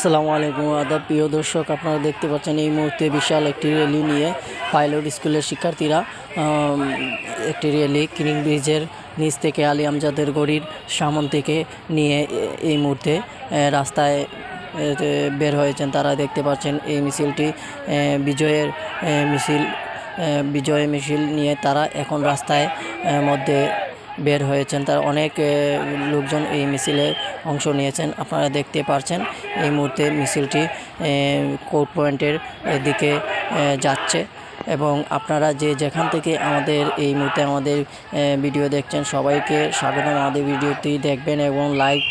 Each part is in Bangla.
আসসালামু আলাইকুম, আদাব। প্রিয় দর্শক, আপনারা দেখতে পাচ্ছেন এই মুহূর্তে বিশাল একটি র্যালি নিয়ে পাইলট স্কুলের শিক্ষার্থীরা একটি র্যালি কিরিং ব্রিজের নিচ থেকে আলী আমজাদের গড়ির সামন থেকে নিয়ে এই মুহূর্তে রাস্তায় বের হয়েছেন তারা দেখতে পাচ্ছেন এই মিছিলটি বিজয়ের মিছিল বিজয় মিছিল নিয়ে তারা এখন রাস্তায় মধ্যে বের হয়েছেন। তার অনেক লোকজন এই মিছিলে অংশ নিয়েছেন। আপনারা দেখতে পারছেন এই মুহূর্তে মিছিলটি কোর্ট পয়েন্টের দিকে যাচ্ছে এবং আপনারা যে যেখান থেকে আমাদের এই মুহূর্তে আমাদের ভিডিও দেখছেন সবাইকে স্বাগতম। আমাদের ভিডিওটি দেখবেন এবং লাইক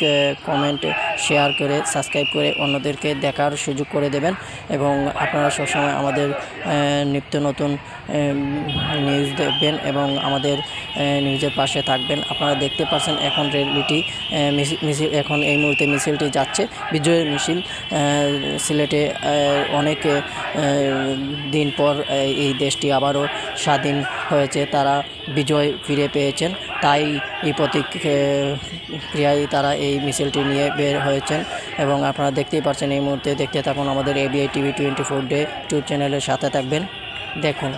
কমেন্ট শেয়ার করে সাবস্ক্রাইব করে অন্যদেরকে দেখার সুযোগ করে দেবেন এবং আপনারা সবসময় আমাদের নিত্য নতুন নিউজ দেখবেন এবং আমাদের নিউজের পাশে থাকবেন। আপনারা দেখতে পাচ্ছেন এখন র্যালিটি এ, মিছিল- এখন এই মুহূর্তে মিছিলটি যাচ্ছে। বিজয়ের মিছিল সিলেটে অনেক দিন পর এই দেশটি আবারও স্বাধীন হয়েছে। তারা বিজয় ফিরে পেয়েছেন। তাই এই প্রতিক্রিয়ায় তারা এই মিছিলটি নিয়ে বের হয়েছেন এবং আপনারা দেখতেই পারছেন এই মুহূর্তে দেখতে থাকুন আমাদের ABI TV twenty four day YouTube চ্যানেলের সাথে থাকবেন। দেখুন।